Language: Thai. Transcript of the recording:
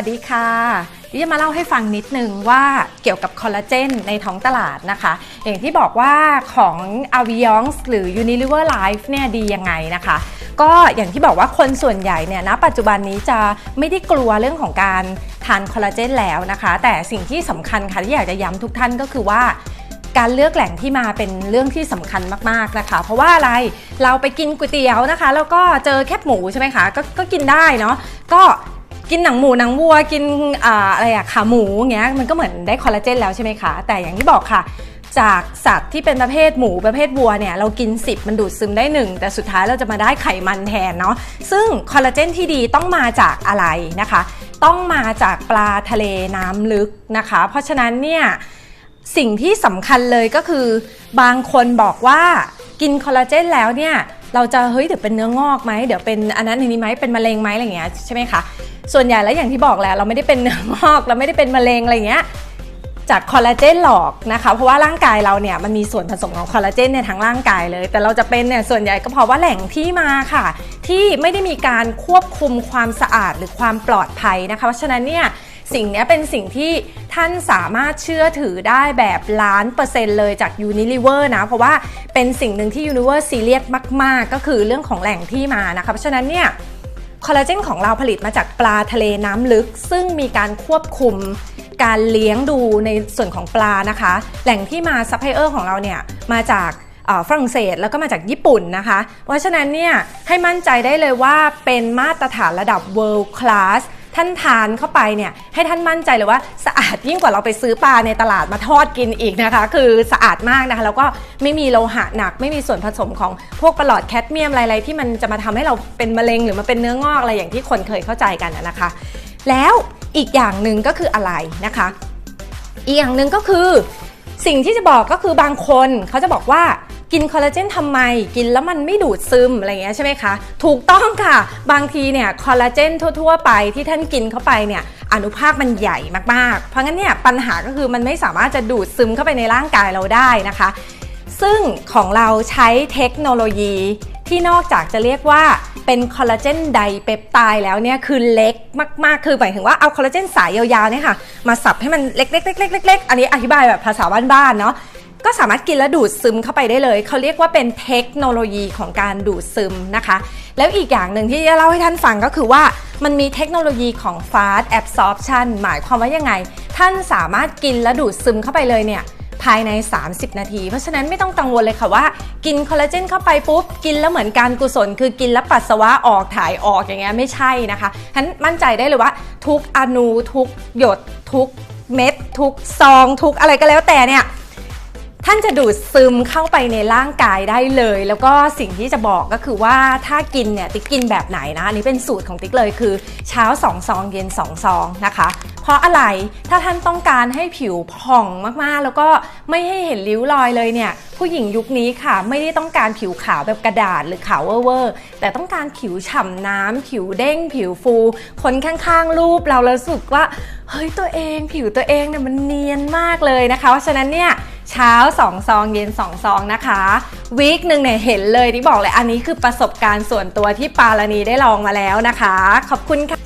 วัสดีค่ะที่จะมาเล่าให้ฟังนิดนึงว่าเกี่ยวกับคอลลาเจนในท้องตลาดนะคะ อย่างที่บอกว่าของ a v i o n s หรือ Unilever Life เนี่ยดียังไงนะคะ ก็อย่างที่บอกว่าคนส่วนใหญ่เนี่ยณปัจจุบันนี้จะไม่ได้กลัวเรื่องของการทานคอลลาเจนแล้วนะคะ แต่สิ่งที่สำคัญค่ะที่อยากจะย้ำทุกท่านก็คือว่าการเลือกแหล่งที่มาเป็นเรื่องที่สำคัญมากๆนะคะ เพราะว่าอะไรเราไปกินก๋วยเตี๋ยวนะคะ แล้วก็เจอแคบหมูใช่ไหมคะกก็กินได้เนาะก็ กินหนังหมูหนังวัวกินอ่าอะไรอะขาหมูเงี้ยมันก็เหมือนได้คอลลาเจนแล้วใช่ไหมคะ แต่อย่างที่บอกค่ะ จากสัตว์ที่เป็นประเภทหมูประเภทวัวเนี่ยเรากิน 10 มันดูดซึมได้ 1 แต่สุดท้ายเราจะมาได้ไขมันแทนเนาะซึ่งคอลลาเจนที่ดีต้องมาจากอะไรนะคะ ต้องมาจากปลาทะเลน้ำลึกนะคะ เพราะฉะนั้นเนี่ยสิ่งที่สำคัญเลยก็คือบางคนบอกว่ากินคอลลาเจนแล้วเนี่ยเราจะเฮ้ยเดี๋ยวเป็นเนื้องอกไหมเดี๋ยวเป็นอันนั้นอันนี้ไหมเป็นมะเร็งไหมอะไรอย่างเงี้ยใช่ไหมคะ ส่วนใหญ่แล้วอย่างที่บอกแหละเราไม่ได้เป็นเนื้องอกเราไม่ได้เป็นมะเร็งอะไรเงี้ยจากคอลลาเจนหลอกนะคะเพราะว่าร่างกายเราเนี่ยมันมีส่วนผสมของคอลลาเจนในทั้งร่างกายเลย แต่เราจะเป็นเนี่ยส่วนใหญ่ก็เพราะว่าแหล่งที่มาค่ะ ที่ไม่ได้มีการควบคุมความสะอาดหรือความปลอดภัยนะคะ เพราะฉะนั้นเนี่ยสิ่งนี้เป็นสิ่งที่ท่านสามารถเชื่อถือได้แบบล้านเปอร์เซ็นต์เลยจาก Unilever นะ เพราะว่าเป็นสิ่งหนึ่งที่ Unilever ซีเรียสมาก ๆ ก็คือเรื่องของแหล่งที่มานะคะเพราะฉะนั้นเนี่ย คอลลาเจนของเราผลิตมาจากปลาทะเลน้ำลึก ซึ่งมีการควบคุมการเลี้ยงดูในส่วนของปลานะคะ แหล่งที่มาซัพพลายเออร์ของเราเนี่ยมาจากฝรั่งเศสแล้วก็มาจากญี่ปุ่นนะคะ เพราะฉะนั้นเนี่ยให้มั่นใจได้เลยว่าเป็นมาตรฐานระดับ world class ท่านทานเข้าไปเนี่ยให้ท่านมั่นใจเลยว่าสะอาดยิ่งกว่าเราไปซื้อปลาในตลาดมาทอดกินอีกนะคะ คือสะอาดมากนะคะแล้วก็ไม่มีโลหะหนัก ไม่มีส่วนผสมของพวกประหลอดแคดเมียมอะไรๆที่มันจะมาทำให้เราเป็นมะเร็งหรือมาเป็นเนื้องอกอะไรอย่างที่คนเคยเข้าใจกันนะคะ แล้วอีกอย่างหนึ่งก็คืออะไรนะคะ อีกอย่างหนึ่งก็คือ สิ่งที่จะบอกก็คือบางคนเขาจะบอกว่า กินคอลลาเจนทำไม กินแล้วมันไม่ดูดซึมอะไรอย่างเงี้ยใช่ไหมคะ ถูกต้องค่ะ บางทีเนี่ยคอลลาเจนทั่ว ๆ ไปที่ท่านกินเข้าไปเนี่ยอนุภาคมันใหญ่มากๆ เพราะงั้นเนี่ยปัญหาก็คือมันไม่สามารถจะดูดซึมเข้าไปในร่างกายเราได้นะคะ ซึ่งของเราใช้เทคโนโลยีที่นอกจากจะเรียกว่าเป็นคอลลาเจนไดเปปไตด์แล้วเนี่ยคือเล็กมาก ๆ คือหมายถึงว่าเอาคอลลาเจนสายยาวๆเนี่ยค่ะ มาสับให้มันเล็กๆๆๆๆอันนี้อธิบายแบบภาษาบ้านๆเนาะ ก็สามารถกินแล้วดูดซึมเข้าไปได้เลย เขาเรียกว่าเป็นเทคโนโลยีของการดูดซึมนะคะ แล้วอีกอย่างหนึ่งที่จะเล่าให้ท่านฟังก็คือว่ามันมีเทคโนโลยีของ fast absorption หมายความว่ายังไง ท่านสามารถกินแล้วดูดซึมเข้าไปเลยเนี่ยภายใน 30 นาที เพราะฉะนั้นไม่ต้องกังวลเลยค่ะว่า กินคอลลาเจนเข้าไปปุ๊บ กินแล้วเหมือนการกุศล คือกินแล้วปัสสาวะออกถ่ายออกอย่างเงี้ยไม่ใช่นะคะฉันมั่นใจได้เลยว่า ทุกอนูทุกหยด ทุกเม็ด ทุกซอง ทุกอะไรก็แล้วแต่เนี่ย ท่านจะดูดซึมเข้าไปในร่างกายได้เลย แล้วก็สิ่งที่จะบอกก็คือว่าถ้ากินเนี่ยติ๊กกินแบบไหนนะอันนี้เป็นสูตรของติ๊กเลยคือเช้า2ซองเย็น2ซองนะคะ เพราะอะไรถ้าท่านต้องการให้ผิวผ่องมากๆ แล้วก็ไม่ให้เห็นริ้วรอยเลยเนี่ยผู้หญิงยุคนี้ค่ะ ไม่ได้ต้องการผิวขาวแบบกระดาษหรือขาวเวอร์แต่ต้องการผิวฉ่ำน้ำผิวเด้ง ผิวฟู คนข้างๆรูปเราแล้วสึกว่าเฮ้ยตัวเอง ผิวตัวเองเนี่ยมันเนียนมากเลยนะคะเพราะฉะนั้นเนี่ย เช้า 2 ซอง เย็น 2 ซองนะคะวีคหนึ่งเนี่ยเห็นเลยที่บอกเลยอันนี้คือประสบการณ์ส่วนตัวที่ปาลานีได้ลองมาแล้วนะคะ ขอบคุณค่ะ